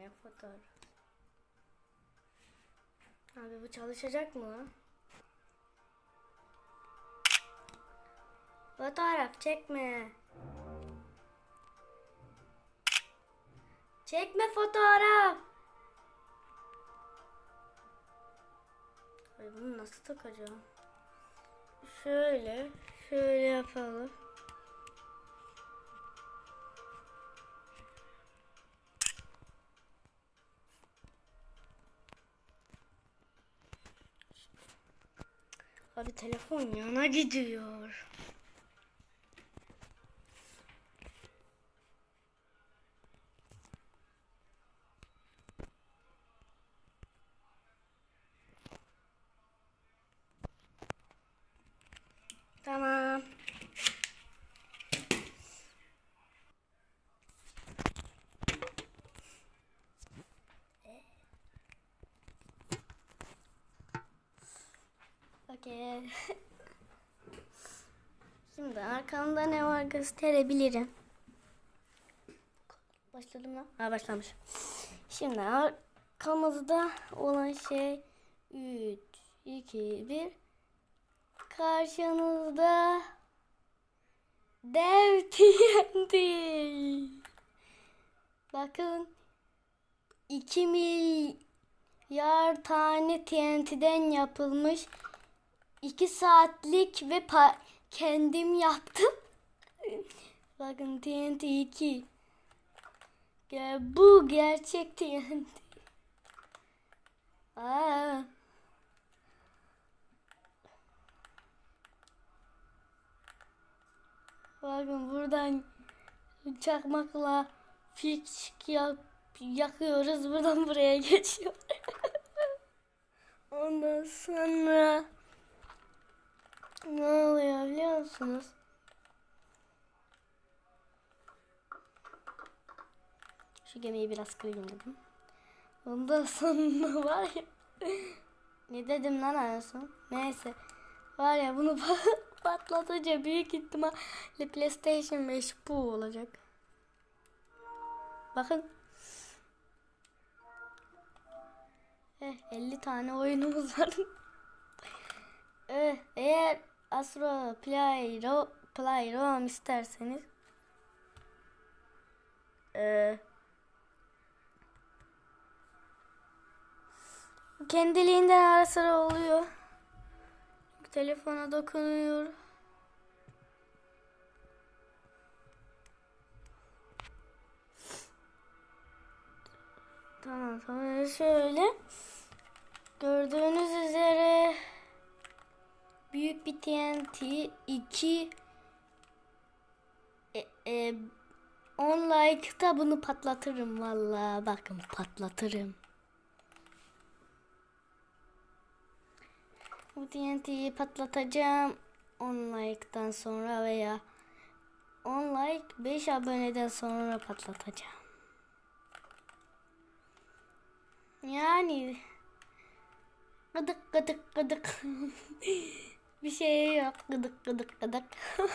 Ne fotoğraf? Abi bu çalışacak mı? Fotoğraf çekme. Çekme fotoğraf. Ay bunu nasıl takacağım? Şöyle, şöyle yapalım. Abi telefon yana gidiyor. Tamam. Okey. Şimdi arkamda ne var gösterebilirim. Başladım mı? Ha başlamış. Şimdi arkamızda olan şey 3, 2, 1. Karşınızda dev TNT. Bakın 2 milyar tane TNT'den yapılmış 2 saatlik ve kendim yaptım. Bakın TNT 2. Ya bu gerçek TNT. Aa. Bakın buradan çakmakla fix yap yakıyoruz. Buradan buraya geçiyor. Ondan sonra ne oluyor biliyor musunuz? Şu gemiyi biraz kırayım dedim. Ondan sonra var ya ne dedim lan en? Neyse. Var ya bunu patlatınca büyük ihtimalle PlayStation 5 bu olacak. Bakın. Eh 50 tane oyunumuz var. eh, eğer Astro Play, Ro, Play ROM isterseniz eh, kendiliğinden ara sıra oluyor. Telefona dokunuyor. Tamam sonra şöyle gördüğünüz üzere büyük bir TNT 2 e, e, 10 like'ta bunu patlatırım valla bakın patlatırım. Bu TNT'yi patlatacağım 10 like'tan sonra veya 10 like 5 aboneden sonra patlatacağım. Yani gıdık gıdık gıdık bir şey yok. Gıdık gıdık gıdık.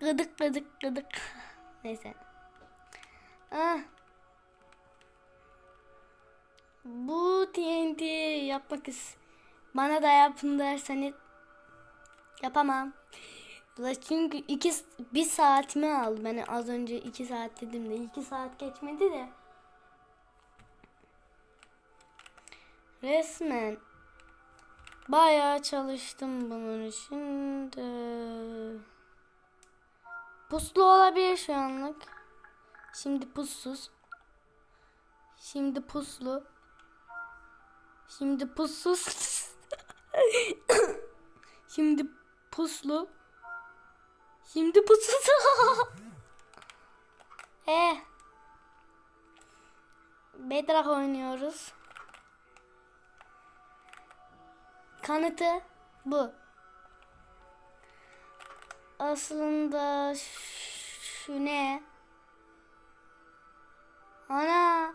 Gıdık gıdık gıdık. Neyse. Ah. bu TNT yapmak is bana da yapın derseniz yapamam. Çünkü iki bir saatimi aldı. Ben az önce iki saat dedim de iki saat geçmedi de. Resmen bayağı çalıştım bunun için de. Puslu olabilir şu anlık. Şimdi pussuz. Şimdi puslu. Şimdi pussuz. Şimdi puslu. Şimdi pussuz. eh. Bedrock oynuyoruz. Kanıtı bu. Aslında şu ne? Ana.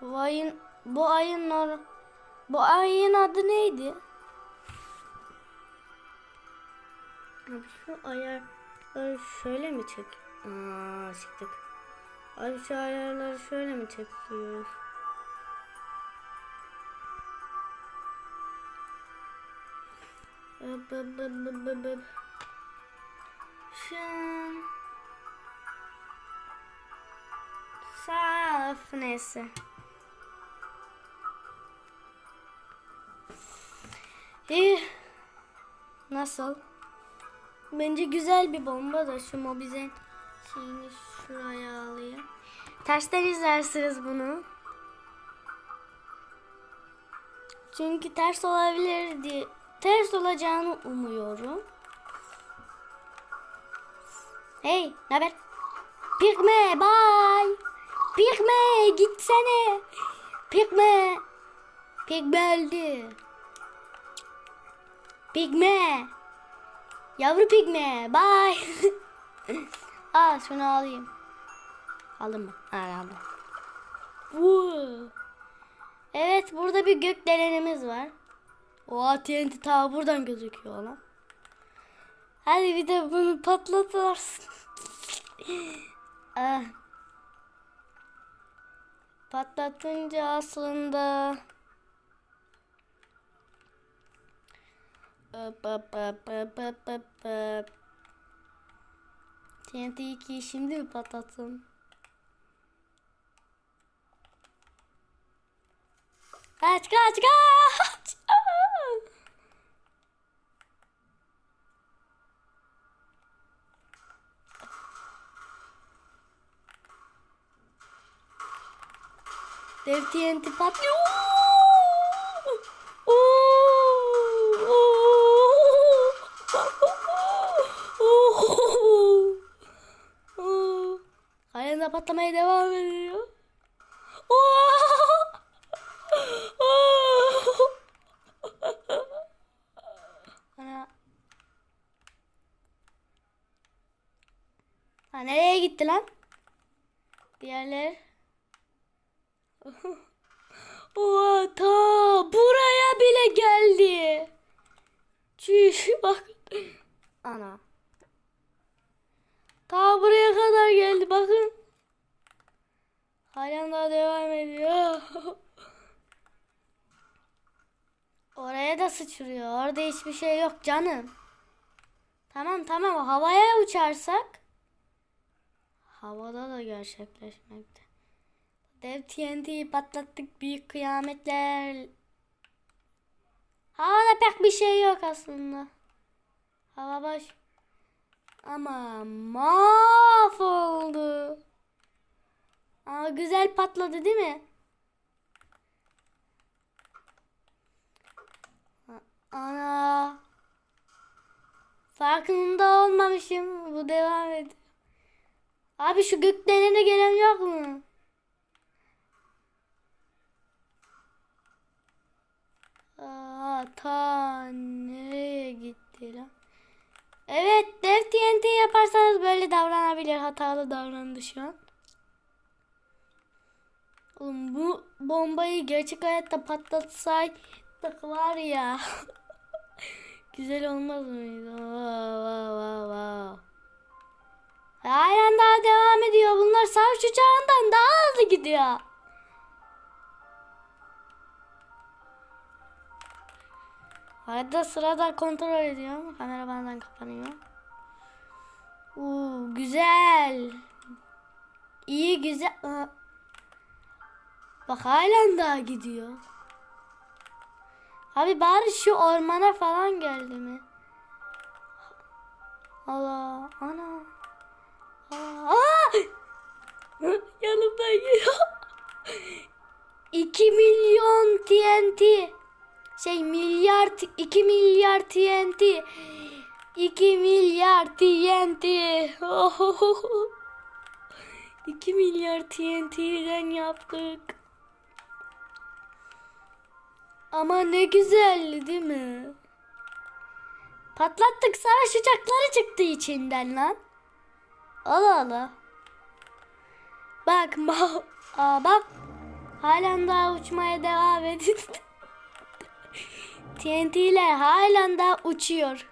Bu ayın bu ayın bu ayın adı neydi? Abi şu ayarları şöyle mi çek? Aa çıktık. Şu ayarları şöyle mi çekiyoruz? Öp, öp, öp. Şu an... Saf neyse. İyi. Nasıl? Bence güzel bir bomba da şu mobizen şeyini şuraya alayım. Tersten izlersiniz bunu. Çünkü ters olabilir diye ters olacağını umuyorum. Hey, ne haber? Pigme, bye. Pigme, gitsene. Pigme. Pigme öldü. Pigme. Yavru pigme. Bye. Aa şunu alayım. Aldın mı? Ha aldım. Woo. Evet burada bir gök delenimiz var. O TNT ta buradan gözüküyor lan. Hadi bir de bunu patlatırsın. ah. Patlatınca aslında Öp öp öp öp öp öp öp. TNT 2'yi şimdi mi patlattım? Kaç kaç kaç. Dev TNT patlıyor. Oo! Oo! Oo! Patlamaya devam ediyor. Oo! Ana. Ha nereye gitti lan? Diğerler. Oha ta buraya bile geldi. Çüş bak. Ana. Ta buraya kadar geldi bakın. Halen daha devam ediyor. Oraya da sıçrıyor. Orada hiçbir şey yok canım. Tamam tamam havaya uçarsak havada da gerçekleşmekte. Dev TNT'yi patlattık büyük kıyametler. Havada pek bir şey yok aslında. Hava baş. Ama mahvoldu. Aa, güzel patladı değil mi? Ana. Farkında olmamışım. Bu devam ediyor. Abi şu gökdelene gelen yok mu? Aa, ta nereye gitti lan? Evet, dev TNT yaparsanız böyle davranabilir. Hatalı davrandı şu an. Oğlum bu bombayı gerçek hayatta patlatsaydık var ya. Güzel olmaz mıydı? Wow, wow, wow, wow. Halen daha devam ediyor. Bunlar savaş uçağından daha hızlı gidiyor. Arada sırada kontrol ediyorum. Kamera benden kapanıyor. Uuu güzel. İyi güzel. Bak halen daha gidiyor. Abi bari şu ormana falan geldi mi? Allah ana. Aa! Yanımdan geliyor. 2 milyon TNT. Şey milyar 2 milyar TNT. 2 milyar TNT. 2 milyar TNT'den yaptık. Ama ne güzeldi değil mi? Patlattık savaş uçakları çıktı içinden lan. Allah Allah. Bak ma Aa, bak. Halen daha uçmaya devam edin. TNT'ler halen daha uçuyor.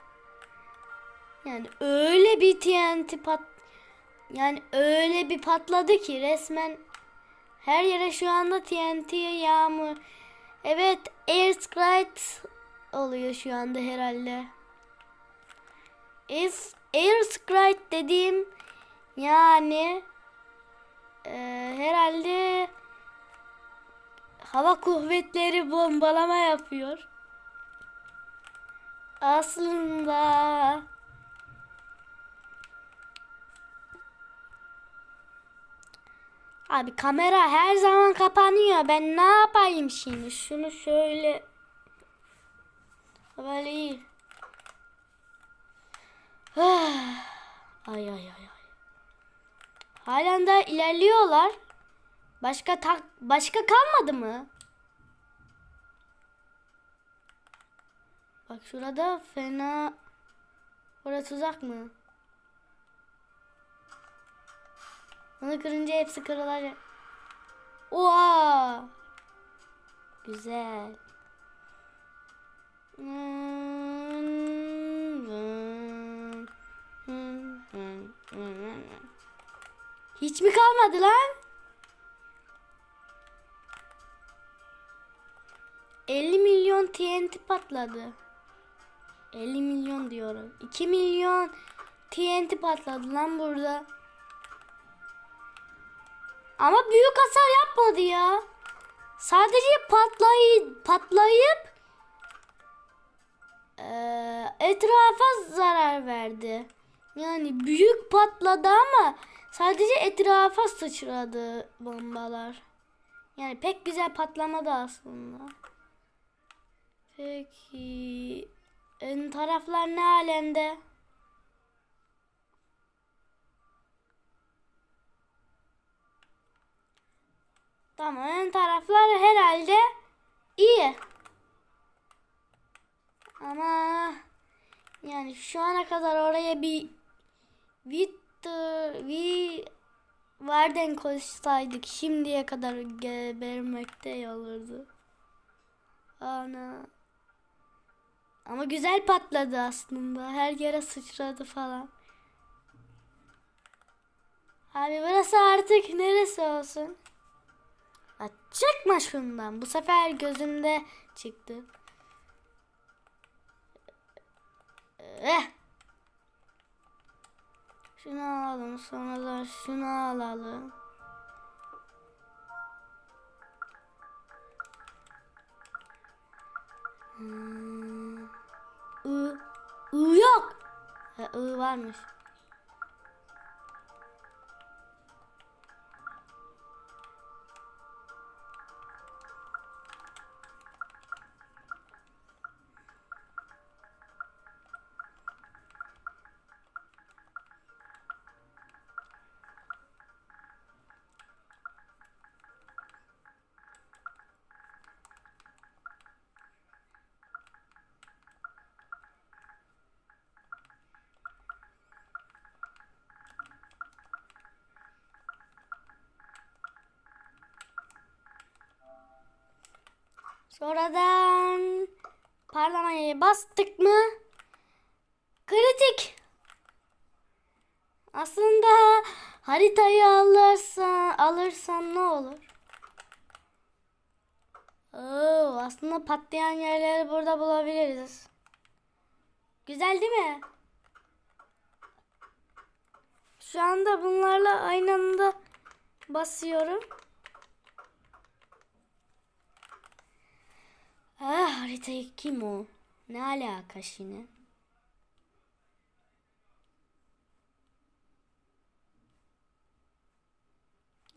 Yani öyle bir TNT pat yani öyle bir patladı ki resmen her yere şu anda TNT yağmur. Evet, Airstrike oluyor şu anda herhalde. Air, Airstrike dediğim yani e, herhalde hava kuvvetleri bombalama yapıyor. Aslında Abi kamera her zaman kapanıyor. Ben ne yapayım şimdi? Şunu şöyle böyle iyi. ay ay ay. Halen de ilerliyorlar. Başka tak başka kalmadı mı? Bak şurada fena Orası tuzak mı? Onu kırınca hepsi kırılacak. Oha! Güzel. Hiç mi kalmadı lan? 50 milyon TNT patladı. 50 milyon diyorum. 2 milyon TNT patladı lan burada. Ama büyük hasar yapmadı ya. Sadece patlayıp patlayıp eee, etrafa zarar verdi. Yani büyük patladı ama sadece etrafa sıçradı bombalar. Yani pek güzel patlamadı aslında. Peki ön taraflar ne alemde? Tamam ön taraflar herhalde iyi. Ama yani şu ana kadar oraya bir Victor bir Varden koysaydık şimdiye kadar gebermekte olurdu. Ana. Ama güzel patladı aslında. Her yere sıçradı falan. Abi burası artık neresi olsun? Ha, çıkma şundan. Bu sefer gözümde çıktı. Eh. Şunu alalım. Sonra da şunu alalım. Hmm. I, I yok. Ha, I varmış. Sonradan parlamayı bastık mı? Kritik. Aslında haritayı alırsa alırsam ne olur? Oo, aslında patlayan yerleri burada bulabiliriz. Güzel değil mi? Şu anda bunlarla aynı anda basıyorum. Ah haritayı kim o? Ne alaka şimdi?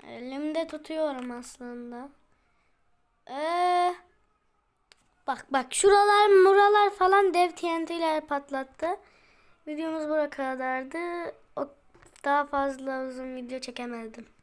Elimde tutuyorum aslında. Ee, bak bak şuralar muralar falan dev TNT'ler patlattı. Videomuz buraya kadardı. O daha fazla uzun video çekemedim.